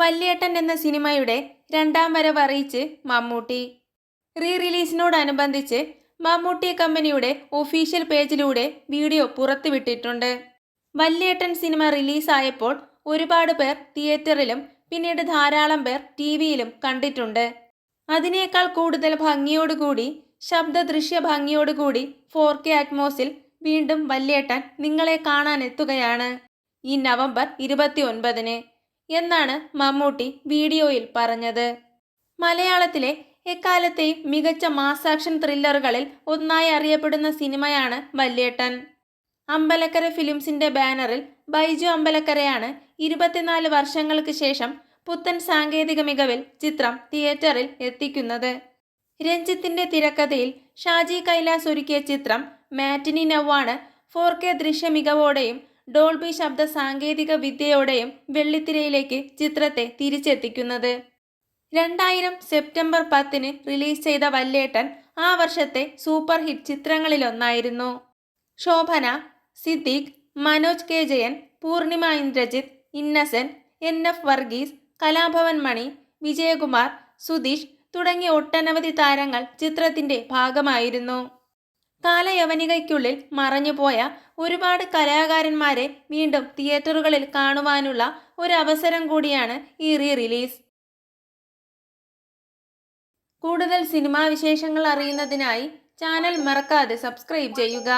വല്യേട്ടൻ എന്ന സിനിമയുടെ രണ്ടാം വരവ് അറിയിച്ച് മമ്മൂട്ടി. റീ റിലീസിനോടനുബന്ധിച്ച് മമ്മൂട്ടി കമ്പനിയുടെ ഒഫീഷ്യൽ പേജിലൂടെ വീഡിയോ പുറത്തുവിട്ടിട്ടുണ്ട്. വല്യേട്ടൻ സിനിമ റിലീസായപ്പോൾ ഒരുപാട് പേർ തിയേറ്ററിലും പിന്നീട് ധാരാളം പേർ ടി വിയിലും കണ്ടിട്ടുണ്ട്. അതിനേക്കാൾ കൂടുതൽ ഭംഗിയോടുകൂടി ശബ്ദ ദൃശ്യ ഭംഗിയോടുകൂടി ഫോർ കെ അറ്റ്മോസിൽ വീണ്ടും വല്യേട്ടൻ നിങ്ങളെ കാണാനെത്തുകയാണ്. ഈ നവംബർ ഇരുപത്തി ഒൻപതിന് എന്നാണ് മമ്മൂട്ടി വീഡിയോയിൽ പറഞ്ഞത്. മലയാളത്തിലെ എക്കാലത്തെയും മികച്ച മാസാക്ഷൻ ത്രില്ലറുകളിൽ ഒന്നായി അറിയപ്പെടുന്ന സിനിമയാണ് വല്യേട്ടൻ. അമ്പലക്കര ഫിലിംസിന്റെ ബാനറിൽ ബൈജു അമ്പലക്കരയാണ് ഇരുപത്തിനാല് വർഷങ്ങൾക്ക് ശേഷം പുത്തൻ സാങ്കേതിക മികവിൽ ചിത്രം തിയേറ്ററിൽ എത്തിക്കുന്നത്. രഞ്ജിത്തിന്റെ തിരക്കഥയിൽ ഷാജി കൈലാസ് ഒരുക്കിയ ചിത്രം മാറ്റിനി നവാണ് ഫോർ കെ ദൃശ്യ മികവോടെയും ഡോൾബി ശബ്ദ സാങ്കേതിക വിദ്യയോടെയും വെള്ളിത്തിരയിലേക്ക് ചിത്രത്തെ തിരിച്ചെത്തിക്കുന്നത്. രണ്ടായിരം സെപ്റ്റംബർ പത്തിന് റിലീസ് ചെയ്ത വല്ലേട്ടൻ ആ വർഷത്തെ super hit ചിത്രങ്ങളിലൊന്നായിരുന്നു. Shobana Siddique Manoj K. Jayan Poornima Indrajith Innocent N. F. Varghese Kalabhavan Mani Vijayakumar Sudheesh തുടങ്ങിയ ഒട്ടനവധി താരങ്ങൾ ചിത്രത്തിന്റെ ഭാഗമായിരുന്നു. കാലയവനികയ്ക്കുള്ളിൽ മറഞ്ഞുപോയ ഒരുപാട് കലാകാരന്മാരെ വീണ്ടും തിയേറ്ററുകളിൽ കാണുവാനുള്ള ഒരു അവസരം കൂടിയാണ് ഈ റീ റിലീസ് കൂടുതൽ സിനിമാ വിശേഷങ്ങൾ അറിയുന്നതിനായി ചാനൽ മറക്കാതെ സബ്സ്ക്രൈബ് ചെയ്യുക.